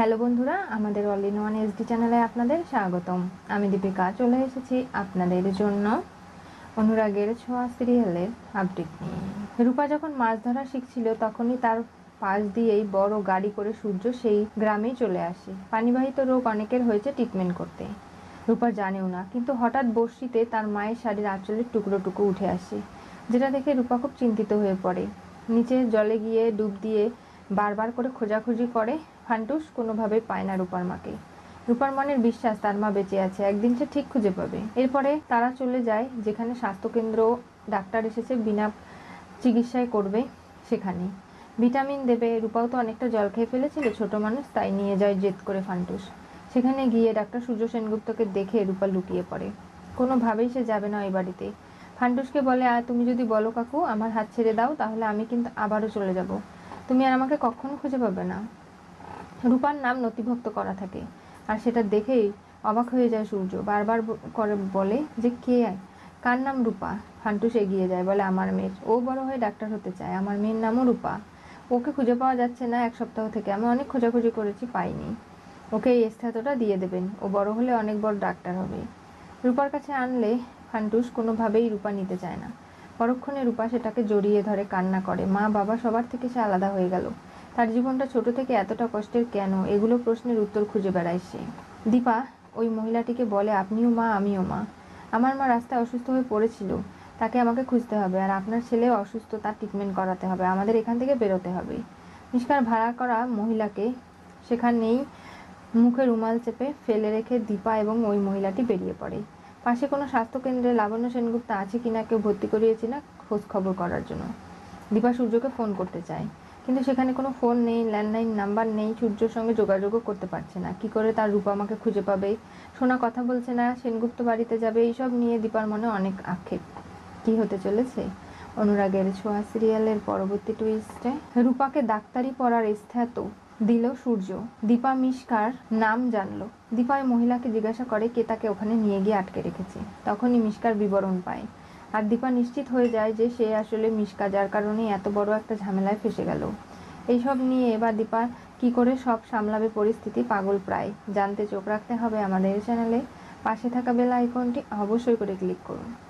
Hello বন্ধুরা, আমাদের all in one SD চ্যানেলে আপনাদের স্বাগতম। আমি দীপিকা, চলে এসেছি আপনাদের জন্য অনুরাগের ছোঁয়া সিরিয়ালের আপডেট নিয়ে। রূপা যখন মাছ ধরা শিখছিল, তখনই তার পাশ দিয়েই বড় গাড়ি করে সূর্য সেই গ্রামেই চলে আসে। পানিবাহিত রোগ অনেকের হয়েছে ট্রিটমেন্ট করতে। রূপা জানেও না, কিন্তু হঠাৎ বর্ষিতে তার মায়ের শাড়ির আঁচলের টুকরো টুকরো উঠে আসে, যেটা দেখে রূপা খুব চিন্তিত হয়ে পড়ে। নিচে জলে গিয়ে ডুব দিয়ে বারবার করে খোঁজাখুঁজি করে, ফান্টুস কোনোভাবেই পায় না রূপার মাকে। রূপার মনের বিশ্বাস তার মা বেঁচে আছে, একদিন সে ঠিক খুঁজে পাবে। এরপরে তারা চলে যায়, যেখানে স্বাস্থ্যকেন্দ্র, ডাক্তার এসেছে, বিনা চিকিৎসায় করবে সেখানে। ভিটামিন দেবে, রূপাও তো অনেকটা জল খেয়ে ফেলেছিল, ছোট মানুষ তাই নিয়ে যায় জেদ করে ফান্টুস। সেখানে গিয়ে ডাক্তার সূর্য সেনগুপ্তকে দেখে রূপা লুটিয়ে পড়ে। কোনোভাবেই সে যাবে না ওই বাড়িতে। ফান্টুসকে বলে তুমি যদি বলো কাকু, আমার হাত ছেড়ে দাও, তাহলে আমি কিন্তু আবারও চলে যাব। তুমি আর আমাকে কখনো খুঁজে পাবে না। রূপার নাম নথিভুক্ত করা থাকে, আর সেটা দেখেই অবাক হয়ে যায় সূর্য। বারবার করে বলে যে, কে কার নাম রূপা? ফান্টুস এগিয়ে যায়, বলে, আমার মেয়ের। ও বড় হয়ে ডাক্তার হতে চায়, আমার মেয়ের নামও রূপা। ওকে খুঁজে পাওয়া যাচ্ছে না এক সপ্তাহ থেকে। আমি অনেক খোঁজাখুঁজি করেছি, পাইনি। ওকে এই স্থাতটা দিয়ে দেবেন। ও বড় হলে অনেক বড় ডাক্তার হবে। রূপার কাছে আনলে ফান্টুস কোনোভাবেই রূপা নিতে চায় না। পরক্ষণে রূপা সেটাকে জড়িয়ে ধরে, কান্না করে। মা, বাবা সবার থেকে সে আলাদা হয়ে গেল। তার জীবনটা ছোট থেকে এতটা কষ্টের কেন? এগুলো প্রশ্নের উত্তর খুঁজে বেড়ায় সে। দীপা, ওই মহিলাটিকে বলে, আপনিও মা, আমিও মা। আমার মা রাস্তায় অসুস্থ হয়ে পড়েছিল। তাকে আমাকে খুঁজতে হবে। আর আপনার ছেলেও অসুস্থ, তার ট্রিটমেন্ট করাতে হবে। আমাদের এখান থেকে বেরোতে হবে। নিষ্কার ভাড়া করা মহিলাকে সেখানেই মুখে রুমাল চেপে ফেলে রেখে দীপা এবং ওই মহিলাটি বেরিয়ে পড়ে। পাশে কোনো স্বাস্থ্যকেন্দ্রে লাবণ্য সেনগুপ্ত আছে কিনা কেউ ভর্তি করিয়েছি না, খোঁজ খবর করার জন্য। দীপা সূর্যকে ফোন করতে চায়, কিন্তু সেখানে কোনো ফোন নেই, ল্যান্ডলাইন নাম্বার নেই, সূর্যর সঙ্গে যোগাযোগও করতে পারছে না। কি করে তার রূপা আমাকে খুঁজে পাবে? সোনা কথা বলছে না, সেনগুপ্ত বাড়িতে যাবে, এইসব নিয়ে দীপার মনে অনেক আক্ষেপ। কি হতে চলেছে? অনুরাগের ছোঁয়া সিরিয়ালের পরবর্তী টুইস্টে রূপাকে ডাক্তারি পড়ার ইস্থাত দিল সূর্য। দীপা মিশকার নাম জানলো। দীপা মহিলাকে জিজ্ঞাসা করে, কে তাকে ওখানে নিয়ে গিয়ে আটকে রেখেছে? তখনই মিশকার বিবরণ পায়। আর দীপা নিশ্চিত হয়ে যায় যে সে আসলে মিশকা, যার কারণে এত বড় একটা ঝামেলায় ফেসে গেল। এইসব নিয়ে এবার দীপা কি করে সব সামলাবে পরিস্থিতি পাগল প্রায়। জানতে চোখ রাখতে হবে আমাদের চ্যানেলে। পাশে থাকা বেল আইকনটি অবশ্যই করে ক্লিক করুন।